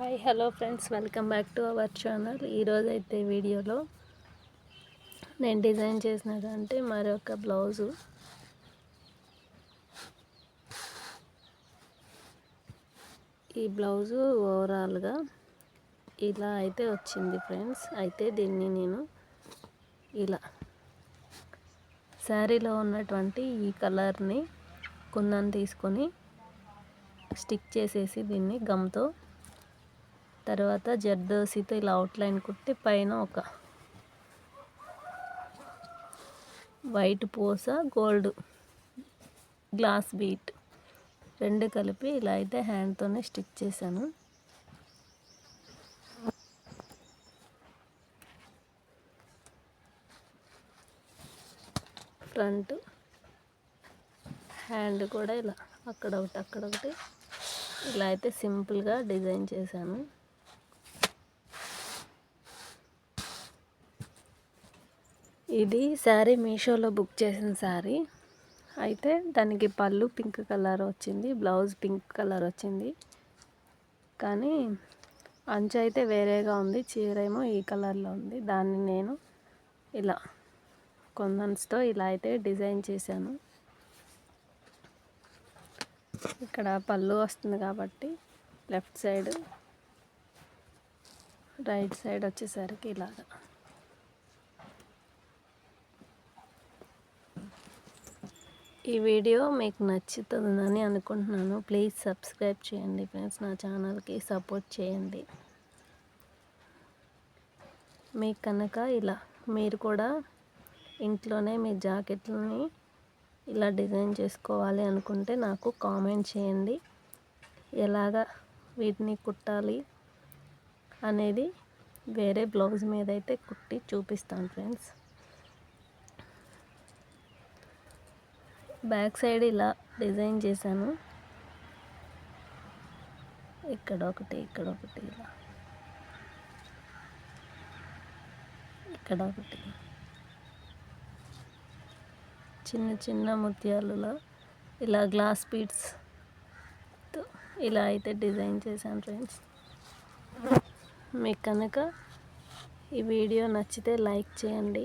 Hi hello friends. Welcome back to our channel. ఈరోజైతే వీడియోలో నేను డిజైన్ చేసినదంటే మరొక బ్లౌజు. ఈ బ్లౌజు ఓవరాల్గా ఇలా అయితే వచ్చింది ఫ్రెండ్స్. అయితే దీన్ని నేను ఇలా శారీలో ఉన్నటువంటి ఈ కలర్ని కుందని తీసుకొని స్టిక్ చేసేసి దీన్ని గమ్తో తర్వాత జర్దోసితో ఇలా అవుట్లైన్ కుట్టి పైన ఒక వైట్ పూస గోల్డ్ గ్లాస్ బీట్ రెండు కలిపి ఇలా అయితే హ్యాండ్తోనే స్టిచ్ చేశాను. ఫ్రంట్ హ్యాండ్ కూడా ఇలా అక్కడ ఒకటి అక్కడ ఒకటి ఇలా అయితే సింపుల్గా డిజైన్ చేశాను. ఇది శారీ మీషోలో బుక్ చేసిన శారీ. అయితే దానికి పళ్ళు పింక్ కలర్ వచ్చింది బ్లౌజ్ పింక్ కలర్ వచ్చింది. కానీ అంచు అయితే వేరేగా ఉంది చీర ఏమో ఈ కలర్లో ఉంది. దాన్ని నేను ఇలా కొందన్స్తో ఇలా అయితే డిజైన్ చేశాను. ఇక్కడ పళ్ళు వస్తుంది కాబట్టి లెఫ్ట్ సైడ్ రైట్ సైడ్ వచ్చేసరికి ఇలాగా. ఈ వీడియో మీకు నచ్చుతుందని అనుకుంటున్నాను. ప్లీజ్ సబ్స్క్రైబ్ చేయండి ఫ్రెండ్స్ నా ఛానల్కి సపోర్ట్ చేయండి. మీకు కనుక ఇలా మీరు కూడా ఇంట్లోనే మీ జాకెట్లని ఇలా డిజైన్ చేసుకోవాలి అనుకుంటే నాకు కామెంట్ చేయండి. ఎలాగా వీటిని కుట్టాలి అనేది వేరే బ్లౌజ్ మీద అయితే కుట్టి చూపిస్తాను ఫ్రెండ్స్ బ్యాక్ సైడ్ ఇలా డిజైన్ చేశాను. ఇక్కడ ఒకటి ఇక్కడ ఒకటి ఇలా. ఇక్కడ ఒకటి. చిన్న చిన్న ముత్యాలులో ఇలా గ్లాస్ బీడ్స్ ఇలా అయితే డిజైన్ చేశాను ఫ్రెండ్స్. మీకు కనుక ఈ వీడియో నచ్చితే లైక్ చేయండి.